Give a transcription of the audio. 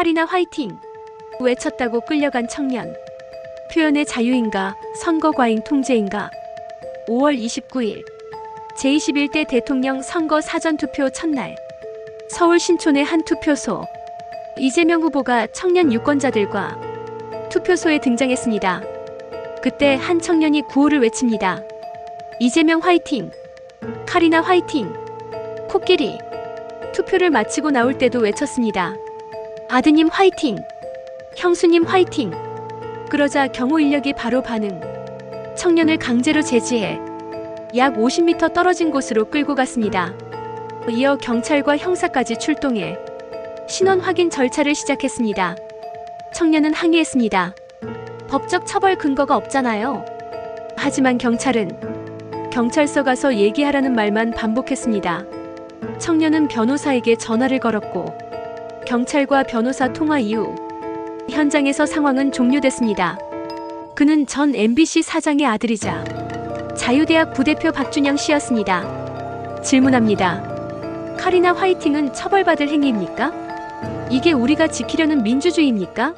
카리나 화이팅! 외쳤다고 끌려간 청년. 표현의 자유인가, 선거 과잉 통제인가. 5월 29일. 제21대 대통령 선거 사전투표 첫날. 서울 신촌의 한 투표소. 이재명 후보가 청년 유권자들과 투표소에 등장했습니다. 그때 한 청년이 구호를 외칩니다. 이재명 화이팅! 카리나 화이팅! 코끼리! 투표를 마치고 나올 때도 외쳤습니다. 아드님 화이팅! 형수님 화이팅! 그러자 경호 인력이 바로 반응. 청년을 강제로 제지해 약 50m 떨어진 곳으로 끌고 갔습니다. 이어 경찰과 형사까지 출동해 신원 확인 절차를 시작했습니다. 청년은 항의했습니다. 법적 처벌 근거가 없잖아요. 하지만 경찰은 경찰서 가서 얘기하라는 말만 반복했습니다. 청년은 변호사에게 전화를 걸었고 경찰과 변호사 통화 이후 현장에서 상황은 종료됐습니다. 그는 전 MBC 사장의 아들이자 자유대학 부대표 박준영 씨였습니다. 질문합니다. 카리나 화이팅은 처벌받을 행위입니까? 이게 우리가 지키려는 민주주의입니까?